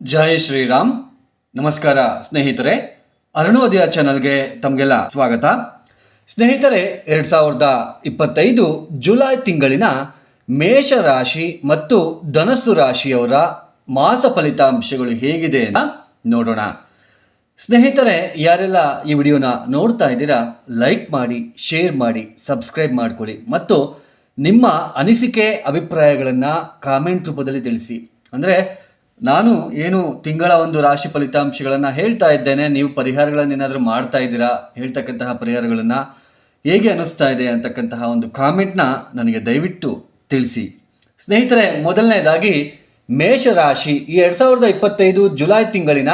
ಜೈ ಶ್ರೀರಾಮ್. ನಮಸ್ಕಾರ ಸ್ನೇಹಿತರೆ, ಅರುಣೋದಯ ಚಾನಲ್ಗೆ ತಮಗೆಲ್ಲ ಸ್ವಾಗತ. ಸ್ನೇಹಿತರೆ, ಎರಡು ಸಾವಿರದ ಇಪ್ಪತ್ತೈದು ಜುಲೈ ತಿಂಗಳಿನ ಮೇಷರಾಶಿ ಮತ್ತು ಧನಸ್ಸು ರಾಶಿಯವರ ಮಾಸ ಫಲಿತಾಂಶಗಳು ಹೇಗಿದೆ ಅಂತ ನೋಡೋಣ. ಸ್ನೇಹಿತರೆ, ಯಾರೆಲ್ಲ ಈ ವಿಡಿಯೋನ ನೋಡ್ತಾ ಇದ್ದೀರಾ, ಲೈಕ್ ಮಾಡಿ, ಶೇರ್ ಮಾಡಿ, ಸಬ್ಸ್ಕ್ರೈಬ್ ಮಾಡ್ಕೊಳ್ಳಿ ಮತ್ತು ನಿಮ್ಮ ಅನಿಸಿಕೆ, ಅಭಿಪ್ರಾಯಗಳನ್ನು ಕಾಮೆಂಟ್ ರೂಪದಲ್ಲಿ ತಿಳಿಸಿ. ಅಂದರೆ ನಾನು ಏನು ತಿಂಗಳ ಒಂದು ರಾಶಿ ಫಲಿತಾಂಶಗಳನ್ನು ಹೇಳ್ತಾ ಇದ್ದೇನೆ. ನೀವು ಪರಿಹಾರಗಳನ್ನು ಏನಾದರೂ ಮಾಡ್ತಾ ಇದ್ದೀರಾ? ಹೇಳ್ತಕ್ಕಂತಹ ಪರಿಹಾರಗಳನ್ನು ಹೇಗೆ ಅನ್ನಿಸ್ತಾ ಇದೆ ಅಂತಕ್ಕಂತಹ ಒಂದು ಕಾಮೆಂಟ್ನ ನನಗೆ ದಯವಿಟ್ಟು ತಿಳಿಸಿ. ಸ್ನೇಹಿತರೆ, ಮೊದಲನೇದಾಗಿ ಮೇಷರಾಶಿ. ಈ ಎರಡು ಸಾವಿರದ ಇಪ್ಪತ್ತೈದು ಜುಲೈ ತಿಂಗಳಿನ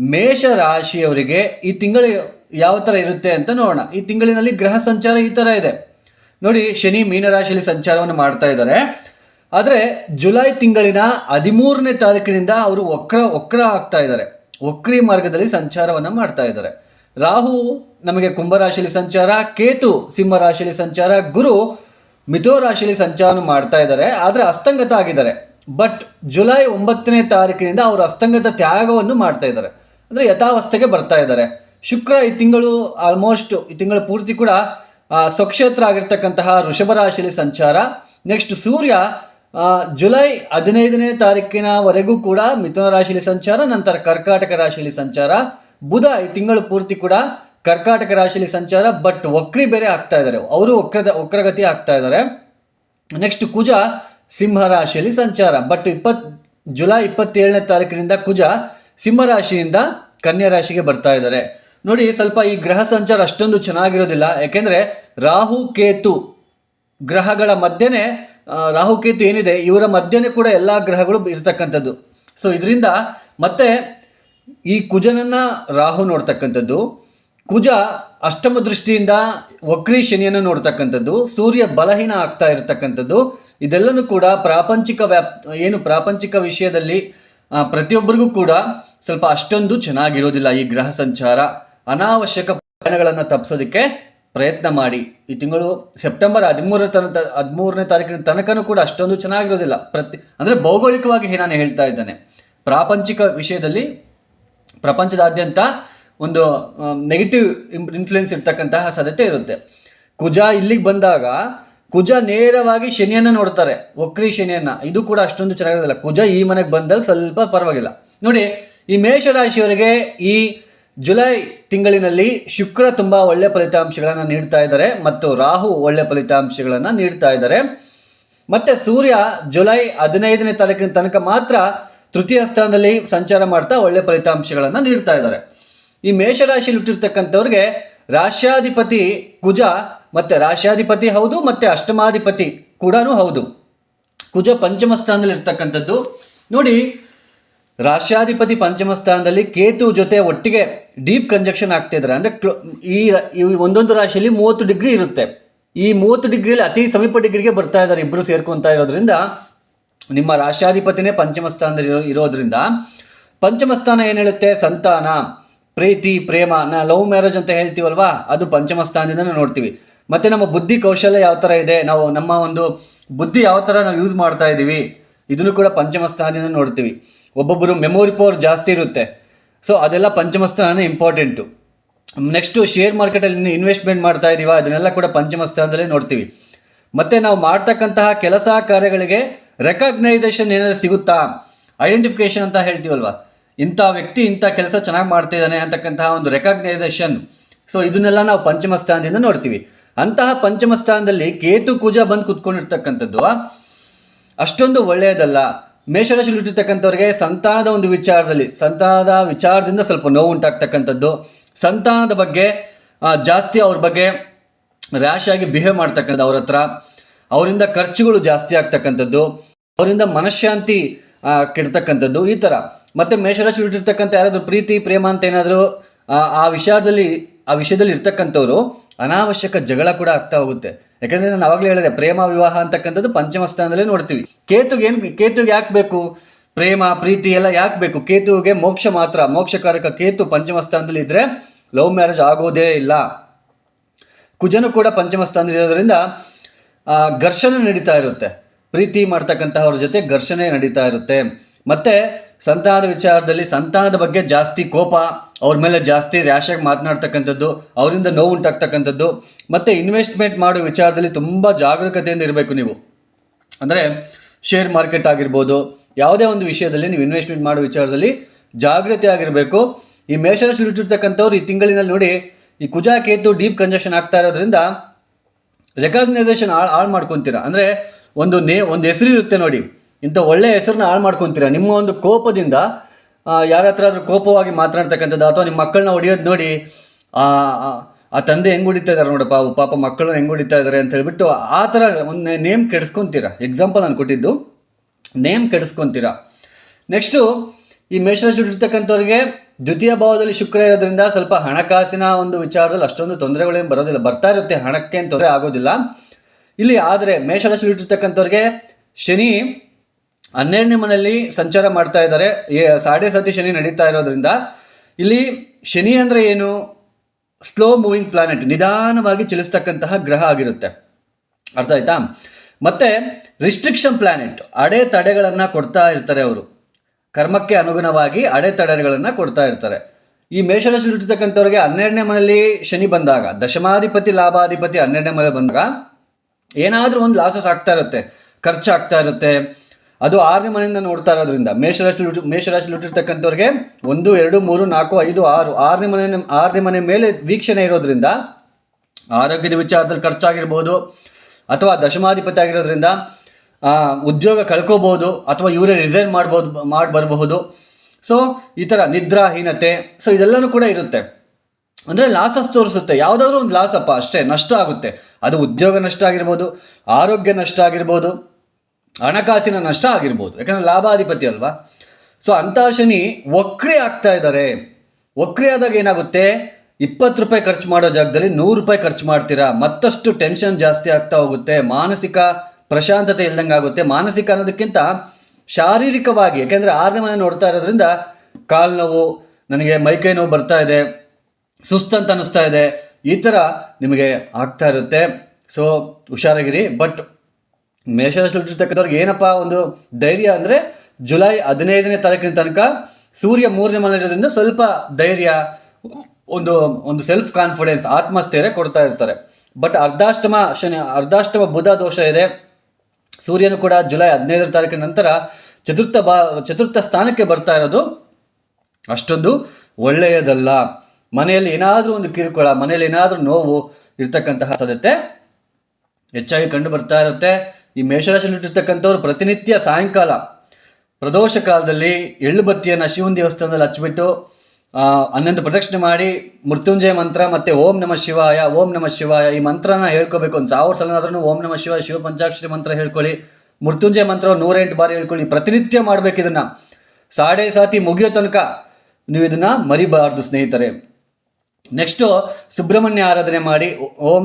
ಮೇಷ ರಾಶಿಯವರಿಗೆ ಈ ತಿಂಗಳು ಯಾವ ಥರ ಇರುತ್ತೆ ಅಂತ ನೋಡೋಣ. ಈ ತಿಂಗಳಿನಲ್ಲಿ ಗ್ರಹ ಸಂಚಾರ ಈ ಥರ ಇದೆ. ನೋಡಿ, ಶನಿ ಮೀನರಾಶಿಯಲ್ಲಿ ಸಂಚಾರವನ್ನು ಮಾಡ್ತಾ ಇದ್ದಾರೆ. ಆದರೆ ಜುಲೈ ತಿಂಗಳಿನ ಹದಿಮೂರನೇ ತಾರೀಕಿನಿಂದ ಅವರು ವಕ್ರ ವಕ್ರ ಆಗ್ತಾ ಇದ್ದಾರೆ. ವಕ್ರಿ ಮಾರ್ಗದಲ್ಲಿ ಸಂಚಾರವನ್ನು ಮಾಡ್ತಾ ಇದ್ದಾರೆ. ರಾಹು ನಮಗೆ ಕುಂಭರಾಶಿಯಲ್ಲಿ ಸಂಚಾರ, ಕೇತು ಸಿಂಹ ರಾಶಿಯಲ್ಲಿ ಸಂಚಾರ, ಗುರು ಮಿಥೋ ರಾಶಿಯಲ್ಲಿ ಸಂಚಾರ ಮಾಡ್ತಾ ಇದ್ದಾರೆ, ಆದರೆ ಅಸ್ತಂಗತ ಆಗಿದ್ದಾರೆ. ಬಟ್ ಜುಲೈ ಒಂಬತ್ತನೇ ತಾರೀಕಿನಿಂದ ಅವರು ಅಸ್ತಂಗತ ತ್ಯಾಗವನ್ನು ಮಾಡ್ತಾ ಇದ್ದಾರೆ. ಅಂದರೆ ಯಥಾವಸ್ಥೆಗೆ ಬರ್ತಾ ಇದ್ದಾರೆ. ಶುಕ್ರ ಈ ತಿಂಗಳು ಆಲ್ಮೋಸ್ಟ್ ಈ ತಿಂಗಳ ಪೂರ್ತಿ ಕೂಡ ಸ್ವಕ್ಷೇತ್ರ ಆಗಿರ್ತಕ್ಕಂತಹ ವೃಷಭ ರಾಶಿಯಲ್ಲಿ ಸಂಚಾರ. ನೆಕ್ಸ್ಟ್ ಸೂರ್ಯ ಜುಲೈ ಹದಿನೈದನೇ ತಾರೀಕಿನವರೆಗೂ ಕೂಡ ಮಿಥುನ ರಾಶಿಯಲ್ಲಿ ಸಂಚಾರ, ನಂತರ ಕರ್ಕಾಟಕ ರಾಶಿಯಲ್ಲಿ ಸಂಚಾರ, ಬುಧ ಈ ತಿಂಗಳು ಪೂರ್ತಿ ಕೂಡ ಕರ್ಕಾಟಕ ರಾಶಿಯಲ್ಲಿ ಸಂಚಾರ, ಬಟ್ ವಕ್ರಿ ಬೇರೆ ಆಗ್ತಾ ಇದ್ದಾರೆ. ಅವರು ವಕ್ರದ, ವಕ್ರಗತಿ ಆಗ್ತಾ ಇದ್ದಾರೆ. ನೆಕ್ಸ್ಟ್ ಕುಜ ಸಿಂಹ ರಾಶಿಯಲ್ಲಿ ಸಂಚಾರ, ಬಟ್ ಇಪ್ಪತ್, ಜುಲೈ ಇಪ್ಪತ್ತೇಳನೇ ತಾರೀಕಿನಿಂದ ಕುಜ ಸಿಂಹ ರಾಶಿಯಿಂದ ಕನ್ಯಾ ರಾಶಿಗೆ ಬರ್ತಾ ಇದ್ದಾರೆ. ನೋಡಿ, ಸ್ವಲ್ಪ ಈ ಗ್ರಹ ಸಂಚಾರ ಅಷ್ಟೊಂದು ಚೆನ್ನಾಗಿರೋದಿಲ್ಲ. ಯಾಕೆಂದರೆ ರಾಹು, ಕೇತು ಗ್ರಹಗಳ ಮಧ್ಯೆನೇ ಆ, ರಾಹು ಕೇತು ಏನಿದೆ ಇವರ ಮಧ್ಯೆನೇ ಕೂಡ ಎಲ್ಲ ಗ್ರಹಗಳು ಇರತಕ್ಕಂಥದ್ದು. ಸೊ ಇದರಿಂದ ಮತ್ತೆ ಈ ಕುಜನನ್ನ ರಾಹು ನೋಡ್ತಕ್ಕಂಥದ್ದು ಕುಜ ಅಷ್ಟಮ ದೃಷ್ಟಿಯಿಂದ ವಕ್ರಿ ಶನಿಯನ್ನು ನೋಡ್ತಕ್ಕಂಥದ್ದು ಸೂರ್ಯ ಬಲಹೀನ ಆಗ್ತಾ ಇರತಕ್ಕಂಥದ್ದು ಇದೆಲ್ಲನೂ ಕೂಡ ಪ್ರಾಪಂಚಿಕ ವ್ಯಾಪ್ ಏನು ಪ್ರಾಪಂಚಿಕ ವಿಷಯದಲ್ಲಿ ಪ್ರತಿಯೊಬ್ಬರಿಗೂ ಕೂಡ ಸ್ವಲ್ಪ ಅಷ್ಟೊಂದು ಚೆನ್ನಾಗಿರೋದಿಲ್ಲ ಈ ಗ್ರಹ ಸಂಚಾರ. ಅನಾವಶ್ಯಕ ಪ್ರಯಾಣಗಳನ್ನು ತಪ್ಪಿಸೋದಕ್ಕೆ ಪ್ರಯತ್ನ ಮಾಡಿ. ಈ ತಿಂಗಳು ಸೆಪ್ಟೆಂಬರ್ ಹದಿಮೂರನೇ ತನಕ ಹದಿಮೂರನೇ ತಾರೀಕಿನ ತನಕನೂ ಕೂಡ ಅಷ್ಟೊಂದು ಚೆನ್ನಾಗಿರೋದಿಲ್ಲ. ಪ್ರತಿ, ಅಂದರೆ ಭೌಗೋಳಿಕವಾಗಿ ನಾನು ಹೇಳ್ತಾ ಇದ್ದೇನೆ. ಪ್ರಾಪಂಚಿಕ ವಿಷಯದಲ್ಲಿ ಪ್ರಪಂಚದಾದ್ಯಂತ ಒಂದು ನೆಗೆಟಿವ್ ಇನ್ಫ್ಲುಯೆನ್ಸ್ ಇರ್ತಕ್ಕಂತಹ ಸಾಧ್ಯತೆ ಇರುತ್ತೆ. ಕುಜ ಇಲ್ಲಿಗೆ ಬಂದಾಗ ಕುಜ ನೇರವಾಗಿ ಶನಿಯನ್ನು ನೋಡ್ತಾರೆ. ಒಕ್ರಿ ಶನಿಯನ್ನ. ಇದು ಕೂಡ ಅಷ್ಟೊಂದು ಚೆನ್ನಾಗಿರೋದಿಲ್ಲ. ಕುಜ ಈ ಮನೆಗೆ ಬಂದಲ್ಲಿ ಸ್ವಲ್ಪ ಪರವಾಗಿಲ್ಲ. ನೋಡಿ, ಈ ಮೇಷರಾಶಿಯವರಿಗೆ ಈ ಜುಲೈ ತಿಂಗಳಿನಲ್ಲಿ ಶುಕ್ರ ತುಂಬ ಒಳ್ಳೆ ಫಲಿತಾಂಶಗಳನ್ನು ನೀಡ್ತಾ ಇದ್ದಾರೆ ಮತ್ತು ರಾಹು ಒಳ್ಳೆ ಫಲಿತಾಂಶಗಳನ್ನು ನೀಡ್ತಾ ಇದ್ದಾರೆ. ಮತ್ತೆ ಸೂರ್ಯ ಜುಲೈ ಹದಿನೈದನೇ ತಾರೀಕಿನ ತನಕ ಮಾತ್ರ ತೃತೀಯ ಸ್ಥಾನದಲ್ಲಿ ಸಂಚಾರ ಮಾಡ್ತಾ ಒಳ್ಳೆ ಫಲಿತಾಂಶಗಳನ್ನು ನೀಡ್ತಾ ಇದ್ದಾರೆ. ಈ ಮೇಷರಾಶಿಯಲ್ಲಿ ಹುಟ್ಟಿರ್ತಕ್ಕಂಥವ್ರಿಗೆ ರಾಶ್ಯಾಧಿಪತಿ ಕುಜ ಮತ್ತೆ ರಾಶ್ಯಾಧಿಪತಿ ಹೌದು ಮತ್ತೆ ಅಷ್ಟಮಾಧಿಪತಿ ಕೂಡ ಹೌದು. ಕುಜ ಪಂಚಮ ಸ್ಥಾನದಲ್ಲಿ ಇರ್ತಕ್ಕಂಥದ್ದು ನೋಡಿ ರಾಶ್ಯಾಧಿಪತಿ ಪಂಚಮ ಸ್ಥಾನದಲ್ಲಿ ಕೇತು ಜೊತೆ ಒಟ್ಟಿಗೆ ಡೀಪ್ ಕಂಜಕ್ಷನ್ ಆಗ್ತಿದ್ದಾರೆ ಅಂದರೆ ಕ್ಲೋ ಈ ಒಂದೊಂದು ರಾಶಿಯಲ್ಲಿ ಮೂವತ್ತು ಡಿಗ್ರಿ ಇರುತ್ತೆ. ಈ ಮೂವತ್ತು ಡಿಗ್ರಿಯಲ್ಲಿ ಅತಿ ಸಮೀಪ ಡಿಗ್ರಿಗೆ ಬರ್ತಾ ಇದ್ದಾರೆ ಇಬ್ಬರು ಸೇರ್ಕೊತಾ ಇರೋದ್ರಿಂದ ನಿಮ್ಮ ರಾಷ್ಟ್ರಾಧಿಪತಿನೇ ಪಂಚಮ ಸ್ಥಾನದಲ್ಲಿ ಇರೋ ಇರೋದ್ರಿಂದ ಪಂಚಮ ಸ್ಥಾನ ಏನು ಹೇಳುತ್ತೆ? ಸಂತಾನ, ಪ್ರೀತಿ, ಪ್ರೇಮ, ನಾ ಲವ್ ಮ್ಯಾರೇಜ್ ಅಂತ ಹೇಳ್ತೀವಲ್ವಾ? ಅದು ಪಂಚಮ ಸ್ಥಾನದಿಂದ ನೋಡ್ತೀವಿ. ಮತ್ತು ನಮ್ಮ ಬುದ್ಧಿ ಕೌಶಲ್ಯ ಯಾವ ಥರ ಇದೆ? ನಾವು ನಮ್ಮ ಒಂದು ಬುದ್ಧಿ ಯಾವ ಥರ ನಾವು ಯೂಸ್ ಮಾಡ್ತಾ ಇದ್ದೀವಿ? ಇದನ್ನು ಕೂಡ ಪಂಚಮ ಸ್ಥಾನದಿಂದ ನೋಡ್ತೀವಿ. ಒಬ್ಬೊಬ್ಬರು ಮೆಮೊರಿ ಪವರ್ ಜಾಸ್ತಿ ಇರುತ್ತೆ. ಸೊ ಅದೆಲ್ಲ ಪಂಚಮ ಸ್ಥಾನ ಇಂಪಾರ್ಟೆಂಟು ನೆಕ್ಸ್ಟು ಶೇರ್ ಮಾರ್ಕೆಟಲ್ಲಿ ಇನ್ವೆಸ್ಟ್ಮೆಂಟ್ ಮಾಡ್ತಾ ಇದ್ದೀವ ಅದನ್ನೆಲ್ಲ ಕೂಡ ಪಂಚಮ ಸ್ಥಾನದಲ್ಲೇ ನೋಡ್ತೀವಿ. ಮತ್ತು ನಾವು ಮಾಡ್ತಕ್ಕಂತಹ ಕೆಲಸ ಕಾರ್ಯಗಳಿಗೆ ರೆಕಗ್ನೈಸೇಷನ್ ಏನಾದರೂ ಸಿಗುತ್ತಾ? ಐಡೆಂಟಿಫಿಕೇಷನ್ ಅಂತ ಹೇಳ್ತೀವಲ್ವ? ಇಂಥ ವ್ಯಕ್ತಿ ಇಂಥ ಕೆಲಸ ಚೆನ್ನಾಗಿ ಮಾಡ್ತಾ ಇದ್ದಾನೆ ಅಂತಕ್ಕಂತಹ ಒಂದು ರೆಕಗ್ನೈಸೇಷನ್ ಸೊ ಇದನ್ನೆಲ್ಲ ನಾವು ಪಂಚಮ ಸ್ಥಾನದಿಂದ ನೋಡ್ತೀವಿ. ಅಂತಹ ಪಂಚಮ ಸ್ಥಾನದಲ್ಲಿ ಕೇತು ಕೂಜ ಬಂದು ಕುತ್ಕೊಂಡಿರ್ತಕ್ಕಂಥದ್ದು ಅಷ್ಟೊಂದು ಒಳ್ಳೆಯದಲ್ಲ. ಮೇಷರಾಶಿಯಲ್ಲಿ ಹುಟ್ಟಿರ್ತಕ್ಕಂಥವ್ರಿಗೆ ಸಂತಾನದ ಒಂದು ವಿಚಾರದಲ್ಲಿ, ಸಂತಾನದ ವಿಚಾರದಿಂದ ಸ್ವಲ್ಪ ನೋವು ಉಂಟಾಗ್ತಕ್ಕಂಥದ್ದು ಸಂತಾನದ ಬಗ್ಗೆ ಜಾಸ್ತಿ ಅವ್ರ ಬಗ್ಗೆ ರ್ಯಾಶ್ ಆಗಿ ಬಿಹೇವ್ ಮಾಡ್ತಕ್ಕಂಥದ್ದು ಅವ್ರ ಹತ್ರ. ಅವರಿಂದ ಖರ್ಚುಗಳು ಜಾಸ್ತಿ ಆಗ್ತಕ್ಕಂಥದ್ದು. ಅವರಿಂದ ಮನಃಶಾಂತಿ ಕೆಡ್ತಕ್ಕಂಥದ್ದು ಈ ಥರ ಮತ್ತು ಮೇಷರಾಶಿ ಹುಟ್ಟಿರ್ತಕ್ಕಂಥ ಯಾರಾದರೂ ಪ್ರೀತಿ, ಪ್ರೇಮ ಅಂತ ಏನಾದರೂ, ಆ ವಿಚಾರದಲ್ಲಿ ಆ ವಿಷಯದಲ್ಲಿ ಇರ್ತಕ್ಕಂಥವ್ರು ಅನಾವಶ್ಯಕ ಜಗಳ ಕೂಡ ಆಗ್ತಾ ಹೋಗುತ್ತೆ. ಯಾಕಂದರೆ ನಾನು ಆವಾಗಲೇ ಹೇಳಿದೆ, ಪ್ರೇಮ, ವಿವಾಹ ಅಂತಕ್ಕಂಥದ್ದು ಪಂಚಮ ಸ್ಥಾನದಲ್ಲಿ ನೋಡ್ತೀವಿ. ಕೇತುಗೆ ಏನು ಕೇತುಗೆ ಯಾಕೆ ಬೇಕು? ಪ್ರೇಮ, ಪ್ರೀತಿ ಎಲ್ಲ ಯಾಕೆ ಬೇಕು? ಕೇತುವಿಗೆ ಮೋಕ್ಷ ಮಾತ್ರ. ಮೋಕ್ಷಕಾರಕ ಕೇತು ಪಂಚಮ ಸ್ಥಾನದಲ್ಲಿ ಇದ್ದರೆ ಲವ್ ಮ್ಯಾರೇಜ್ ಆಗೋದೇ ಇಲ್ಲ. ಕುಜನು ಕೂಡ ಪಂಚಮ ಸ್ಥಾನದಲ್ಲಿ ಇರೋದ್ರಿಂದ ಘರ್ಷಣೆ ನಡೀತಾ ಇರುತ್ತೆ. ಪ್ರೀತಿ ಮಾಡ್ತಕ್ಕಂತಹವ್ರ ಜೊತೆ ಘರ್ಷಣೆ ನಡೀತಾ ಇರುತ್ತೆ. ಮತ್ತು ಸಂತಾನದ ವಿಚಾರದಲ್ಲಿ ಸಂತಾನದ ಬಗ್ಗೆ ಜಾಸ್ತಿ ಕೋಪ. ಅವ್ರ ಮೇಲೆ ಜಾಸ್ತಿ ರ್ಯಾಶಾಗಿ ಮಾತನಾಡ್ತಕ್ಕಂಥದ್ದು, ಅವರಿಂದ ನೋವು ಉಂಟಾಗ್ತಕ್ಕಂಥದ್ದು, ಮತ್ತು ಇನ್ವೆಸ್ಟ್ಮೆಂಟ್ ಮಾಡೋ ವಿಚಾರದಲ್ಲಿ ತುಂಬ ಜಾಗರೂಕತೆಯಿಂದ ಇರಬೇಕು ನೀವು. ಅಂದರೆ ಶೇರ್ ಮಾರ್ಕೆಟ್ ಆಗಿರ್ಬೋದು, ಯಾವುದೇ ಒಂದು ವಿಷಯದಲ್ಲಿ ನೀವು ಇನ್ವೆಸ್ಟ್ಮೆಂಟ್ ಮಾಡೋ ವಿಚಾರದಲ್ಲಿ ಜಾಗ್ರತೆ ಆಗಿರಬೇಕು. ಈ ಮೇಷರಾಶಿ ಇಟ್ಟಿರ್ತಕ್ಕಂಥವ್ರು ಈ ತಿಂಗಳಿನಲ್ಲಿ ನೋಡಿ, ಈ ಕುಜಾ ಕೇತು ಡೀಪ್ ಕಂಜೆಷನ್ ಆಗ್ತಾ ಇರೋದ್ರಿಂದ ರೆಕಗ್ನೈಸೇಷನ್ ಹಾಳು ಹಾಳು ಮಾಡ್ಕೊತೀರಾ. ಅಂದರೆ ಒಂದು ನೇ, ಒಂದು ಹೆಸರು ಇರುತ್ತೆ ನೋಡಿ, ಇಂಥ ಒಳ್ಳೆಯ ಹೆಸರನ್ನ ಹಾಳು ಮಾಡ್ಕೊತೀರಾ. ನಿಮ್ಮ ಒಂದು ಕೋಪದಿಂದ ಯಾರ ಹತ್ರ ಆದರೂ ಕೋಪವಾಗಿ ಮಾತನಾಡ್ತಕ್ಕಂಥದ್ದು ಅಥವಾ ನಿಮ್ಮ ಮಕ್ಕಳನ್ನ ಹೊಡಿಯೋದು ನೋಡಿ, ಆ ತಂದೆ ಹೆಂಗೆ ಹೊಡಿತಾ ಇದ್ದಾರೆ ನೋಡಪ್ಪ ಪಾಪ ಮಕ್ಕಳನ್ನ ಹೆಂಗೆ ಹೊಡಿತಾ ಇದ್ದಾರೆ ಅಂತ ಹೇಳ್ಬಿಟ್ಟು ಆ ಥರ ಒಂದು ನೇಮ್ ಕೆಡಿಸ್ಕೊತೀರಾ. ಎಕ್ಸಾಂಪಲ್ ನಾನು ಕೊಟ್ಟಿದ್ದು. ನೇಮ್ ಕೆಡಿಸ್ಕೊತೀರಾ. ನೆಕ್ಸ್ಟು ಈ ಮೇಷರಾಶಿ ಇರ್ತಕ್ಕಂಥವ್ರಿಗೆ ದ್ವಿತೀಯ ಭಾವದಲ್ಲಿ ಶುಕ್ರ ಇರೋದ್ರಿಂದ ಸ್ವಲ್ಪ ಹಣಕಾಸಿನ ಒಂದು ವಿಚಾರದಲ್ಲಿ ಅಷ್ಟೊಂದು ತೊಂದರೆಗಳೇನು ಬರೋದಿಲ್ಲ. ಬರ್ತಾ ಇರುತ್ತೆ ಹಣಕ್ಕೆ ತೊಂದರೆ ಆಗೋದಿಲ್ಲ. ಇಲ್ಲಿ ಆದರೆ ಮೇಷರಾಶಿ ಇಟ್ಟಿರ್ತಕ್ಕಂಥವ್ರಿಗೆ ಶನಿ ಹನ್ನೆರಡನೇ ಮನೆಯಲ್ಲಿ ಸಂಚಾರ ಮಾಡ್ತಾ ಇದ್ದಾರೆ. ಸಾಡೆ ಸತಿ ಶನಿ ನಡೀತಾ ಇರೋದ್ರಿಂದ ಇಲ್ಲಿ ಶನಿ ಅಂದರೆ ಏನು? ಸ್ಲೋ ಮೂವಿಂಗ್ ಪ್ಲಾನೆಟ್ ನಿಧಾನವಾಗಿ ಚಲಿಸ್ತಕ್ಕಂತಹ ಗ್ರಹ ಆಗಿರುತ್ತೆ. ಅರ್ಥ ಆಯ್ತಾ? ಮತ್ತೆ ರಿಸ್ಟ್ರಿಕ್ಷನ್ ಪ್ಲಾನೆಟ್ ಅಡೆತಡೆಗಳನ್ನು ಕೊಡ್ತಾ ಇರ್ತಾರೆ ಅವರು. ಕರ್ಮಕ್ಕೆ ಅನುಗುಣವಾಗಿ ಅಡೆತಡೆಗಳನ್ನು ಕೊಡ್ತಾ ಇರ್ತಾರೆ. ಈ ಮೇಷರಾಶಿ ಹುಟ್ಟಿರ್ತಕ್ಕಂಥವ್ರಿಗೆ ಹನ್ನೆರಡನೇ ಮನೆಯಲ್ಲಿ ಶನಿ ಬಂದಾಗ, ದಶಮಾಧಿಪತಿ, ಲಾಭಾಧಿಪತಿ ಹನ್ನೆರಡನೇ ಮನೆ ಬಂದಾಗ ಏನಾದರೂ ಒಂದು ಲಾಸಸ್ ಆಗ್ತಾ ಇರುತ್ತೆ. ಖರ್ಚಾಗ್ತಾ ಇರುತ್ತೆ. ಅದು ಆರನೇ ಮನೆಯಿಂದ ನೋಡ್ತಾ ಇರೋದ್ರಿಂದ. ಮೇಷರಾಶಿ ಮೇಷರಾಶಿ ಲುಟ್ಟಿರ್ತಕ್ಕಂಥವ್ರಿಗೆ ಒಂದು, ಎರಡು, ಮೂರು, ನಾಲ್ಕು, ಐದು, ಆರು. ಆರನೇ ಮನೆ ಆರನೇ ಮನೆ ಮೇಲೆ ವೀಕ್ಷಣೆ ಇರೋದ್ರಿಂದ, ಆರೋಗ್ಯದ ವಿಚಾರದಲ್ಲಿ ಖರ್ಚಾಗಿರ್ಬೋದು, ಅಥವಾ ದಶಮಾಧಿಪತಿ ಆಗಿರೋದ್ರಿಂದ ಉದ್ಯೋಗ ಕಳ್ಕೋಬೋದು, ಅಥವಾ ಇವರೇ ರಿಸೈನ್ ಮಾಡ್ಬೋದು, ಮಾಡಿ ಬರಬಹುದು. ಸೊ ಈ ಥರ ನಿದ್ರಾಹೀನತೆ ಸೊ ಇದೆಲ್ಲನೂ ಕೂಡ ಇರುತ್ತೆ. ಅಂದರೆ ಲಾಸಸ್ ತೋರಿಸುತ್ತೆ. ಯಾವುದಾದ್ರೂ ಒಂದು ಲಾಸಪ್ಪ ಅಷ್ಟೇ, ನಷ್ಟ ಆಗುತ್ತೆ. ಅದು ಉದ್ಯೋಗ ನಷ್ಟ ಆಗಿರ್ಬೋದು, ಆರೋಗ್ಯ ನಷ್ಟ ಆಗಿರ್ಬೋದು. ಹಣಕಾಸಿನ ನಷ್ಟ ಆಗಿರ್ಬೋದು. ಯಾಕಂದರೆ ಲಾಭಾಧಿಪತಿ ಅಲ್ವಾ? ಸೊ ಅಂಥ ಶನಿ ವಕ್ರಿ ಆಗ್ತಾ ಇದ್ದಾರೆ ವಕ್ರಿ ಆದಾಗ ಏನಾಗುತ್ತೆ? ಇಪ್ಪತ್ತು ರೂಪಾಯಿ ಖರ್ಚು ಮಾಡೋ ಜಾಗದಲ್ಲಿ ನೂರು ರೂಪಾಯಿ ಖರ್ಚು ಮಾಡ್ತೀರಾ? ಮತ್ತಷ್ಟು ಟೆನ್ಷನ್ ಜಾಸ್ತಿ ಆಗ್ತಾ ಹೋಗುತ್ತೆ. ಮಾನಸಿಕ ಪ್ರಶಾಂತತೆ ಇಲ್ದಂಗೆ ಆಗುತ್ತೆ. ಮಾನಸಿಕ ಅನ್ನೋದಕ್ಕಿಂತ ಶಾರೀರಿಕವಾಗಿ, ಯಾಕೆಂದರೆ ಆರನೇ ಮನೆ ನೋಡ್ತಾ ಇರೋದ್ರಿಂದ ಕಾಲು ನೋವು, ನನಗೆ ಮೈಕೈ ನೋವು ಬರ್ತಾ ಇದೆ ಸುಸ್ತಂತ ಅನ್ನಿಸ್ತಾ ಇದೆ, ಈ ಥರ ನಿಮಗೆ ಆಗ್ತಾ ಇರುತ್ತೆ. ಸೊ ಹುಷಾರಾಗಿರಿ. ಬಟ್ ಮೇಷರಾಶಿ ಇರ್ತಕ್ಕಂಥವ್ರಿಗೆ ಏನಪ್ಪ ಒಂದು ಧೈರ್ಯ ಅಂದರೆ ಜುಲೈ ಹದಿನೈದನೇ ತಾರೀಕಿನ ತನಕ ಸೂರ್ಯ ಮೂರನೇ ಮನೆ ಇರೋದ್ರಿಂದ ಸ್ವಲ್ಪ ಧೈರ್ಯ, ಒಂದು ಒಂದು ಸೆಲ್ಫ್ ಕಾನ್ಫಿಡೆನ್ಸ್ ಆತ್ಮಸ್ಥೈರ್ಯ ಕೊಡ್ತಾ ಇರ್ತಾರೆ. ಬಟ್ ಅರ್ಧಾಷ್ಟಮ ಶನಿ, ಅರ್ಧಾಷ್ಟಮ ಬುಧ ದೋಷ ಇದೆ. ಸೂರ್ಯನು ಕೂಡ ಜುಲೈ ಹದಿನೈದರ ತಾರೀಕಿನ ನಂತರ ಚತುರ್ಥ ಬಾ, ಚತುರ್ಥ ಸ್ಥಾನಕ್ಕೆ ಬರ್ತಾ ಇರೋದು ಅಷ್ಟೊಂದು ಒಳ್ಳೆಯದಲ್ಲ. ಮನೆಯಲ್ಲಿ ಏನಾದರೂ ಒಂದು ಕಿರುಕುಳ, ಮನೆಯಲ್ಲಿ ಏನಾದರೂ ನೋವು ಇರ್ತಕ್ಕಂತಹ ಸಾಧ್ಯತೆ ಹೆಚ್ಚಾಗಿ ಕಂಡು ಬರ್ತಾ ಇರುತ್ತೆ. ಈ ಮೇಷರಾಶಿಯಲ್ಲಿಟ್ಟಿರ್ತಕ್ಕಂಥವ್ರು ಪ್ರತಿನಿತ್ಯ ಸಾಯಂಕಾಲ, ಪ್ರದೋಷ ಕಾಲದಲ್ಲಿ ಎಳ್ಳು ಬತ್ತಿಯನ್ನು ಶಿವನ ದೇವಸ್ಥಾನದಲ್ಲಿ ಹಚ್ಚಿಬಿಟ್ಟು ಹನ್ನೊಂದು ಪ್ರದಕ್ಷಿಣೆ ಮಾಡಿ, ಮೃತ್ಯುಂಜಯ ಮಂತ್ರ ಮತ್ತು ಓಂ ನಮ ಶಿವಾಯ, ಓಂ ನಮ ಶಿವಾಯ ಈ ಮಂತ್ರನ ಹೇಳ್ಕೋಬೇಕು. ಒಂದು ಸಾವಿರ ಸಲನಾದ್ರೂ ಓಂ ನಮ ಶಿವಾಯ, ಶಿವ ಪಂಚಾಕ್ಷರಿ ಮಂತ್ರ ಹೇಳ್ಕೊಳ್ಳಿ, ಮೃತ್ಯುಂಜಯ ಮಂತ್ರ ನೂರೆಂಟು ಬಾರಿ ಹೇಳ್ಕೊಳ್ಳಿ. ಪ್ರತಿನಿತ್ಯ ಮಾಡಬೇಕು ಇದನ್ನು. ಸಾಡೆ ಸಾತಿ ಮುಗಿಯೋ ತನಕ ನೀವು ಇದನ್ನು ಮರಿಬಾರ್ದು ಸ್ನೇಹಿತರೆ. ನೆಕ್ಸ್ಟು ಸುಬ್ರಹ್ಮಣ್ಯ ಆರಾಧನೆ ಮಾಡಿ, ಓಂ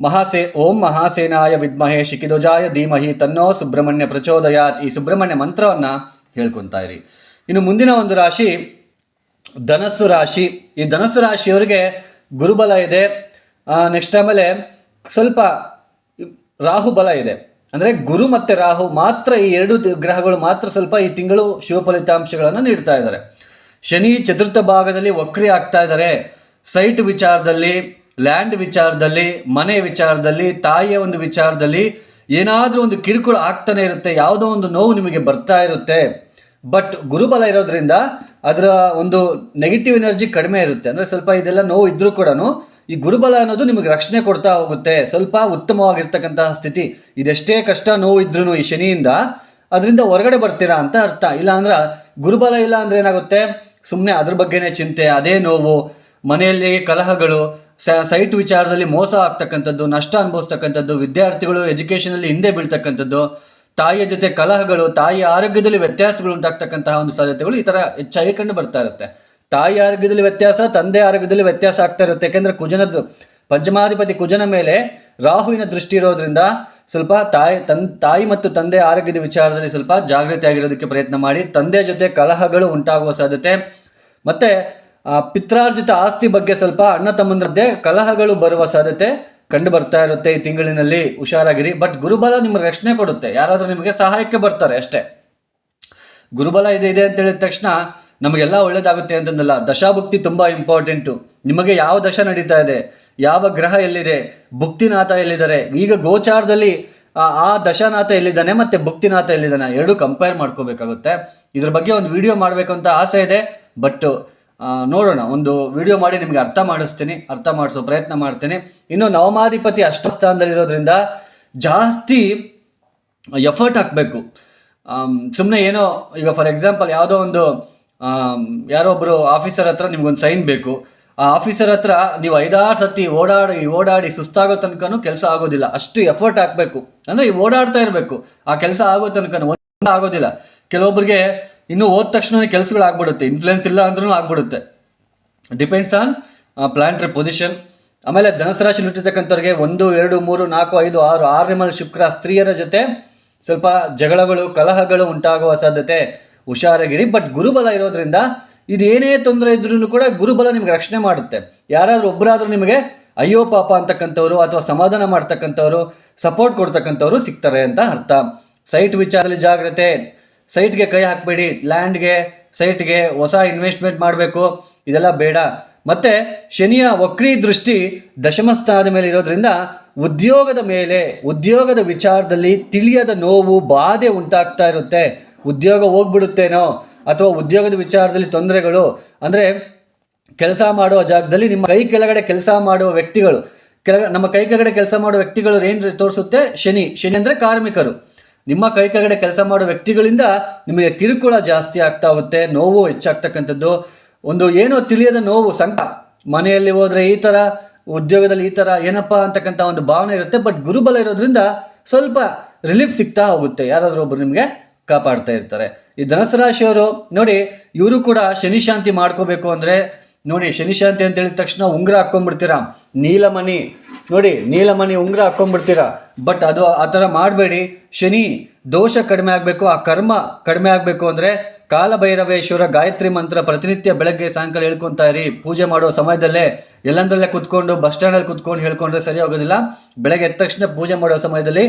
ಮಹಾಸೇ, ಓಂ ಮಹಾಸೇನಾಯ ವಿದ್ಮಹೇ ಶಿಖಿಧ್ವಜಾಯ ಧೀಮಹಿ ತನ್ನೋ ಸುಬ್ರಹ್ಮಣ್ಯ ಪ್ರಚೋದಯಾತ್. ಈ ಸುಬ್ರಹ್ಮಣ್ಯ ಮಂತ್ರವನ್ನು ಹೇಳ್ಕೊತಾ ಇರಿ. ಇನ್ನು ಮುಂದಿನ ಒಂದು ರಾಶಿ, ಧನಸ್ಸು ರಾಶಿ. ಈ ಧನಸ್ಸು ರಾಶಿಯವರಿಗೆ ಗುರುಬಲ ಇದೆ. ನೆಕ್ಸ್ಟ್ ಆಮೇಲೆ ಸ್ವಲ್ಪ ರಾಹು ಬಲ ಇದೆ. ಅಂದರೆ ಗುರು ಮತ್ತು ರಾಹು ಮಾತ್ರ ಈ ಎರಡು ಗ್ರಹಗಳು ಮಾತ್ರ ಸ್ವಲ್ಪ ಈ ತಿಂಗಳು ಶಿವ ಫಲಿತಾಂಶಗಳನ್ನು ನೀಡ್ತಾ ಇದ್ದಾರೆ. ಶನಿ ಚತುರ್ಥ ಭಾಗದಲ್ಲಿ ವಕ್ರಿ ಆಗ್ತಾ ಇದ್ದಾರೆ. ಸೈಟ್ ವಿಚಾರದಲ್ಲಿ ಲ್ಯಾಂಡ್ ವಿಚಾರದಲ್ಲಿ, ಮನೆ ವಿಚಾರದಲ್ಲಿ, ತಾಯಿಯ ಒಂದು ವಿಚಾರದಲ್ಲಿ ಏನಾದರೂ ಒಂದು ಕಿರುಕುಳ ಆಗ್ತಾನೆ ಇರುತ್ತೆ, ಯಾವುದೋ ಒಂದು ನೋವು ನಿಮಗೆ ಬರ್ತಾ ಇರುತ್ತೆ. ಬಟ್ ಗುರುಬಲ ಇರೋದ್ರಿಂದ ಅದರ ಒಂದು ನೆಗೆಟಿವ್ ಎನರ್ಜಿ ಕಡಿಮೆ ಇರುತ್ತೆ. ಅಂದರೆ ಸ್ವಲ್ಪ ಇದೆಲ್ಲ ನೋವು ಇದ್ದರೂ ಕೂಡ ಈ ಗುರುಬಲ ಅನ್ನೋದು ನಿಮಗೆ ರಕ್ಷಣೆ ಕೊಡ್ತಾ ಹೋಗುತ್ತೆ. ಸ್ವಲ್ಪ ಉತ್ತಮವಾಗಿರ್ತಕ್ಕಂತಹ ಸ್ಥಿತಿ. ಇದೆಷ್ಟೇ ಕಷ್ಟ ನೋವು ಇದ್ರೂ ಈ ಶನಿಯಿಂದ ಅದರಿಂದ ಹೊರಗಡೆ ಬರ್ತೀರಾ ಅಂತ ಅರ್ಥ. ಇಲ್ಲ ಅಂದ್ರೆ ಗುರುಬಲ ಇಲ್ಲ ಅಂದರೆ ಏನಾಗುತ್ತೆ? ಸುಮ್ಮನೆ ಅದ್ರ ಬಗ್ಗೆನೇ ಚಿಂತೆ, ಅದೇ ನೋವು ಮನೆಯಲ್ಲಿ ಕಲಹಗಳು ಸೈಟ್ ವಿಚಾರದಲ್ಲಿ ಮೋಸ ಆಗ್ತಕ್ಕಂಥದ್ದು, ನಷ್ಟ ಅನುಭವಿಸ್ತಕ್ಕಂಥದ್ದು, ವಿದ್ಯಾರ್ಥಿಗಳು ಎಜುಕೇಷನಲ್ಲಿ ಹಿಂದೆ ಬೀಳ್ತಕ್ಕಂಥದ್ದು, ತಾಯಿಯ ಜೊತೆ ಕಲಹಗಳು, ತಾಯಿಯ ಆರೋಗ್ಯದಲ್ಲಿ ವ್ಯತ್ಯಾಸಗಳು ಉಂಟಾಗ್ತಕ್ಕಂತಹ ಒಂದು ಸಾಧ್ಯತೆಗಳು ಈ ಥರ ಹೆಚ್ಚಾಗಿ ಕಂಡು ಬರ್ತಾ ಇರುತ್ತೆ. ತಾಯಿ ಆರೋಗ್ಯದಲ್ಲಿ ವ್ಯತ್ಯಾಸ, ತಂದೆ ಆರೋಗ್ಯದಲ್ಲಿ ವ್ಯತ್ಯಾಸ ಆಗ್ತಾ ಇರುತ್ತೆ. ಯಾಕೆಂದರೆ ಕುಜನದ್ದು, ಪಂಚಮಾಧಿಪತಿ ಕುಜನ ಮೇಲೆ ರಾಹುವಿನ ದೃಷ್ಟಿ ಇರೋದ್ರಿಂದ ಸ್ವಲ್ಪ ತಾಯಿ, ತನ್, ತಾಯಿ ಮತ್ತು ತಂದೆ ಆರೋಗ್ಯದ ವಿಚಾರದಲ್ಲಿ ಸ್ವಲ್ಪ ಜಾಗೃತಿ ಆಗಿರೋದಕ್ಕೆ ಪ್ರಯತ್ನ ಮಾಡಿ ತಂದೆ ಜೊತೆ ಕಲಹಗಳು ಉಂಟಾಗುವ ಸಾಧ್ಯತೆ. ಮತ್ತು ಪಿತ್ರಾರ್ಜಿತ ಆಸ್ತಿ ಬಗ್ಗೆ ಸ್ವಲ್ಪ ಅಣ್ಣ ತಮ್ಮಂದ್ರದ್ದೇ ಕಲಹಗಳು ಬರುವ ಸಾಧ್ಯತೆ ಕಂಡು ಬರ್ತಾ ಇರುತ್ತೆ ಈ ತಿಂಗಳಿನಲ್ಲಿ. ಹುಷಾರಾಗಿರಿ. ಬಟ್ ಗುರುಬಲ ನಿಮ್ಗೆ ರಕ್ಷಣೆ ಕೊಡುತ್ತೆ. ಯಾರಾದರೂ ನಿಮಗೆ ಸಹಾಯಕ್ಕೆ ಬರ್ತಾರೆ ಅಷ್ಟೇ. ಗುರುಬಲ ಇದೆ ಇದೆ ಅಂತ ಹೇಳಿದ ತಕ್ಷಣ ನಮಗೆಲ್ಲ ಒಳ್ಳೇದಾಗುತ್ತೆ ಅಂತಂದಲ್ಲ. ದಶಾಭುಕ್ತಿ ತುಂಬ ಇಂಪಾರ್ಟೆಂಟು ನಿಮಗೆ ಯಾವ ದಶ ನಡೀತಾ ಇದೆ? ಯಾವ ಗ್ರಹ ಎಲ್ಲಿದೆ? ಭುಕ್ತಿನಾಥ ಎಲ್ಲಿದ್ದಾರೆ? ಈಗ ಗೋಚಾರದಲ್ಲಿ ಆ ದಶಾನಾಥ ಎಲ್ಲಿದ್ದಾನೆ ಮತ್ತು ಭುಕ್ತಿನಾಥ ಎಲ್ಲಿದ್ದಾನೆ? ಎರಡು ಕಂಪೇರ್ ಮಾಡ್ಕೋಬೇಕಾಗುತ್ತೆ. ಇದ್ರ ಬಗ್ಗೆ ಒಂದು ವಿಡಿಯೋ ಮಾಡಬೇಕು ಅಂತ ಆಸೆ ಇದೆ. ಬಟ್ ನೋಡೋಣ. ಒಂದು ವಿಡಿಯೋ ಮಾಡಿ ನಿಮಗೆ ಅರ್ಥ ಮಾಡಿಸ್ತೀನಿ, ಅರ್ಥ ಮಾಡಿಸೋ ಪ್ರಯತ್ನ ಮಾಡ್ತೀನಿ. ಇನ್ನು ನವಮಾಧಿಪತಿ ಅಷ್ಟಸ್ಥಾನದಲ್ಲಿರೋದ್ರಿಂದ ಜಾಸ್ತಿ ಎಫರ್ಟ್ ಹಾಕಬೇಕು. ಸುಮ್ಮನೆ ಏನೋ, ಈಗ ಫಾರ್ ಎಕ್ಸಾಂಪಲ್ ಯಾವುದೋ ಒಂದು ಯಾರೋ ಒಬ್ಬರು ಆಫೀಸರ್ ಹತ್ರ ನಿಮ್ಗೊಂದು ಸೈನ್ ಬೇಕು. ಆ ಆಫೀಸರ್ ಹತ್ರ ನೀವು ಐದಾರು ಸತಿ ಓಡಾಡಿ ಓಡಾಡಿ ಸುಸ್ತಾಗೋ ತನಕನೂ ಕೆಲಸ ಆಗೋದಿಲ್ಲ. ಅಷ್ಟು ಎಫರ್ಟ್ ಹಾಕಬೇಕು. ಅಂದರೆ ಓಡಾಡ್ತಾ ಇರಬೇಕು. ಆ ಕೆಲಸ ಆಗೋ ತನಕನೂ, ಒಂದು ಆಗೋದಿಲ್ಲ. ಕೆಲವೊಬ್ಬರಿಗೆ ಇನ್ನೂ ಹೋದ ತಕ್ಷಣ ಕೆಲಸಗಳು ಆಗ್ಬಿಡುತ್ತೆ. ಇನ್ಫ್ಲುಯೆನ್ಸ್ ಇಲ್ಲ ಅಂದ್ರೂ ಆಗ್ಬಿಡುತ್ತೆ. ಡಿಪೆಂಡ್ಸ್ ಆನ್ ಪ್ಲಾಂಟ್ರಿ ಪೊಸಿಷನ್ ಆಮೇಲೆ ಧನಸರಾಶಿ ರಾಶಿ ನುಟ್ಟಿರ್ತಕ್ಕಂಥವ್ರಿಗೆ ಒಂದು, ಎರಡು, ಮೂರು, ನಾಲ್ಕು, ಐದು, ಆರು, ಆರನೇ ಮೇಲೆ ಶುಕ್ರ ಸ್ತ್ರೀಯರ ಜೊತೆ ಸ್ವಲ್ಪ ಜಗಳಗಳು, ಕಲಹಗಳು ಉಂಟಾಗುವ ಸಾಧ್ಯತೆ. ಹುಷಾರಾಗಿರಿ ಬಟ್ ಗುರುಬಲ ಇರೋದ್ರಿಂದ ಇದು ಏನೇ ತೊಂದರೆ ಇದ್ರೂ ಕೂಡ ಗುರುಬಲ ನಿಮ್ಗೆ ರಕ್ಷಣೆ ಮಾಡುತ್ತೆ. ಯಾರಾದರೂ ಒಬ್ಬರಾದರೂ ನಿಮಗೆ ಅಯ್ಯೋ ಪಾಪ ಅಂತಕ್ಕಂಥವ್ರು ಅಥವಾ ಸಮಾಧಾನ ಮಾಡ್ತಕ್ಕಂಥವ್ರು ಸಪೋರ್ಟ್ ಕೊಡ್ತಕ್ಕಂಥವ್ರು ಸಿಗ್ತಾರೆ ಅಂತ ಅರ್ಥ. ಸೈಟ್ ವಿಚಾರದಲ್ಲಿ ಜಾಗ್ರತೆ. ಸೈಟ್ಗೆ ಕೈ ಹಾಕಬೇಡಿ, ಲ್ಯಾಂಡ್ಗೆ, ಸೈಟ್ಗೆ ಹೊಸ ಇನ್ವೆಸ್ಟ್ಮೆಂಟ್ ಮಾಡಬೇಕು, ಇದೆಲ್ಲ ಬೇಡ. ಮತ್ತು ಶನಿಯ ವಕ್ರಿ ದೃಷ್ಟಿ ದಶಮ ಸ್ಥಾನದ ಮೇಲೆ ಇರೋದ್ರಿಂದ ಉದ್ಯೋಗದ ಮೇಲೆ, ಉದ್ಯೋಗದ ವಿಚಾರದಲ್ಲಿ ತಿಳಿಯದ ನೋವು, ಬಾಧೆ ಉಂಟಾಗ್ತಾ ಇರುತ್ತೆ. ಉದ್ಯೋಗ ಹೋಗ್ಬಿಡುತ್ತೇನೋ ಅಥವಾ ಉದ್ಯೋಗದ ವಿಚಾರದಲ್ಲಿ ತೊಂದರೆಗಳು, ಅಂದರೆ ಕೆಲಸ ಮಾಡುವ ಜಾಗದಲ್ಲಿ ನಿಮ್ಮ ಕೈ ಕೆಳಗಡೆ ಕೆಲಸ ಮಾಡುವ ವ್ಯಕ್ತಿಗಳು ನಮ್ಮ ಕೈ ಕೆಳಗಡೆ ಕೆಲಸ ಮಾಡುವ ವ್ಯಕ್ತಿಗಳು ಏನು ತೋರಿಸುತ್ತೆ? ಶನಿ ಶನಿ ಅಂದರೆ ಕಾರ್ಮಿಕರು. ನಿಮ್ಮ ಕೈ ಕೆಳಗಡೆ ಕೆಲಸ ಮಾಡೋ ವ್ಯಕ್ತಿಗಳಿಂದ ನಿಮಗೆ ಕಿರುಕುಳ ಜಾಸ್ತಿ ಆಗ್ತಾ ಹೋಗುತ್ತೆ, ನೋವು ಹೆಚ್ಚಾಗ್ತಕ್ಕಂಥದ್ದು. ಒಂದು ಏನೋ ತಿಳಿಯದ ನೋವು ಸಂಕ ಮನೆಯಲ್ಲಿ ಹೋದರೆ ಈ ಥರ ಉದ್ಯೋಗದಲ್ಲಿ ಈ ಥರ ಏನಪ್ಪ ಅಂತಕ್ಕಂಥ ಒಂದು ಭಾವನೆ ಇರುತ್ತೆ. ಬಟ್ ಗುರುಬಲ ಇರೋದ್ರಿಂದ ಸ್ವಲ್ಪ ರಿಲೀಫ್ ಸಿಗ್ತಾ ಹೋಗುತ್ತೆ. ಯಾರಾದರೂ ಒಬ್ಬರು ನಿಮಗೆ ಕಾಪಾಡ್ತಾ ಇರ್ತಾರೆ. ಈ ಧನಸು ರಾಶಿಯವರು ನೋಡಿ, ಇವರು ಕೂಡ ಶನಿ ಶಾಂತಿ ಮಾಡ್ಕೋಬೇಕು ಅಂದರೆ ನೋಡಿ ಶನಿ ಶಾಂತಿ ಅಂತ ಹೇಳಿದ ತಕ್ಷಣ ಉಂಗುರ ಹಾಕ್ಕೊಂಡ್ಬಿಡ್ತೀರಾ? ನೀಲಮಣಿ. ನೋಡಿ, ನೀಲಮಣಿ ಉಂಗುರ ಹಾಕ್ಕೊಂಡ್ಬಿಡ್ತೀರಾ? ಬಟ್ ಅದು ಆ ಥರ ಮಾಡಬೇಡಿ. ಶನಿ ದೋಷ ಕಡಿಮೆ ಆಗಬೇಕು, ಆ ಕರ್ಮ ಕಡಿಮೆ ಆಗಬೇಕು ಅಂದರೆ ಕಾಲಭೈರವೇಶ್ವರ ಗಾಯತ್ರಿ ಮಂತ್ರ ಪ್ರತಿನಿತ್ಯ ಬೆಳಗ್ಗೆ ಸಾಯಂಕಾಲ ಹೇಳ್ಕೊತಾ ಇರಿ. ಪೂಜೆ ಮಾಡೋ ಸಮಯದಲ್ಲೇ ಎಲ್ಲಂದ್ರಲ್ಲೇ ಕುತ್ಕೊಂಡು, ಬಸ್ ಸ್ಟ್ಯಾಂಡಲ್ಲಿ ಕುತ್ಕೊಂಡು ಹೇಳ್ಕೊಂಡ್ರೆ ಸರಿ ಹೋಗೋದಿಲ್ಲ ಬೆಳಗ್ಗೆ ಎದ್ದ ತಕ್ಷಣ ಪೂಜೆ ಮಾಡೋ ಸಮಯದಲ್ಲಿ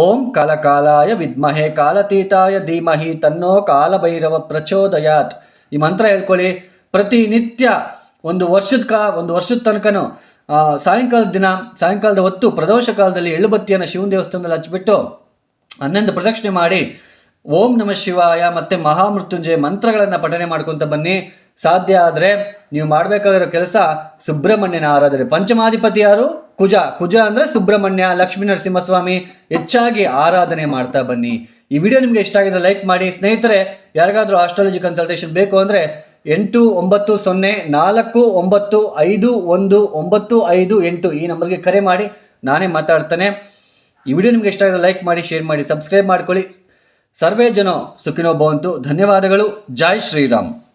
ಓಂ ಕಾಲಕಾಲಾಯ ವಿದ್ಮಹೆ ಕಾಲತೀತಾಯ ಧೀಮಹಿ ತನ್ನೋ ಕಾಲಭೈರವ ಪ್ರಚೋದಯಾತ್. ಈ ಮಂತ್ರ ಹೇಳ್ಕೊಳ್ಳಿ. ಪ್ರತಿನಿತ್ಯ ಒಂದು ವರ್ಷದ ಕಾ, ಒಂದು ವರ್ಷದ ತನಕನೂ ಸಾಯಂಕಾಲದ ದಿನ, ಸಾಯಂಕಾಲದ ಹೊತ್ತು, ಪ್ರದೋಷ ಕಾಲದಲ್ಲಿ ಎಳ್ಳುಬತ್ತಿಯನ್ನು ಶಿವನ ದೇವಸ್ಥಾನದಲ್ಲಿ ಹಚ್ಚಿಬಿಟ್ಟು ಹನ್ನೊಂದು ಪ್ರದಕ್ಷಿಣೆ ಮಾಡಿ ಓಂ ನಮ ಶಿವಾಯ ಮತ್ತು ಮಹಾಮೃತ್ಯುಂಜಯ ಮಂತ್ರಗಳನ್ನು ಪಠನೆ ಮಾಡ್ಕೊತ ಬನ್ನಿ. ಸಾಧ್ಯ ಆದರೆ ನೀವು ಮಾಡಬೇಕಾಗಿರೋ ಕೆಲಸ ಸುಬ್ರಹ್ಮಣ್ಯನ ಆರಾಧನೆ. ಪಂಚಮಾಧಿಪತಿ ಯಾರು? ಕುಜ. ಕುಜ ಅಂದರೆ ಸುಬ್ರಹ್ಮಣ್ಯ, ಲಕ್ಷ್ಮೀ ನರಸಿಂಹಸ್ವಾಮಿ. ಹೆಚ್ಚಾಗಿ ಆರಾಧನೆ ಮಾಡ್ತಾ ಬನ್ನಿ. ಈ ವಿಡಿಯೋ ನಿಮಗೆ ಇಷ್ಟ ಆಗಿದ್ರೆ ಲೈಕ್ ಮಾಡಿ. ಸ್ನೇಹಿತರೆ, ಯಾರಿಗಾದರೂ ಆಸ್ಟ್ರಾಲಜಿ ಕನ್ಸಲ್ಟೇಷನ್ ಬೇಕು ಅಂದರೆ ಎಂಟು ಒಂಬತ್ತು ಸೊನ್ನೆ ನಾಲ್ಕು ಒಂಬತ್ತು ಐದು ಒಂದು ಒಂಬತ್ತು ಐದು ಎಂಟು ಈ ನಂಬರ್ಗೆ ಕರೆ ಮಾಡಿ ನಾನೇ ಮಾತಾಡ್ತಾನೆ. ಈ ವಿಡಿಯೋ ನಿಮಗೆ ಇಷ್ಟ ಆಗಿದ್ರೆ ಲೈಕ್ ಮಾಡಿ, ಶೇರ್ ಮಾಡಿ, ಸಬ್ಸ್ಕ್ರೈಬ್ ಮಾಡ್ಕೊಳ್ಳಿ. ಸರ್ವೇ ಜನ ಸುಖಿನೋ ಭವಂತು. ಧನ್ಯವಾದಗಳು. ಜೈ ಶ್ರೀರಾಮ್.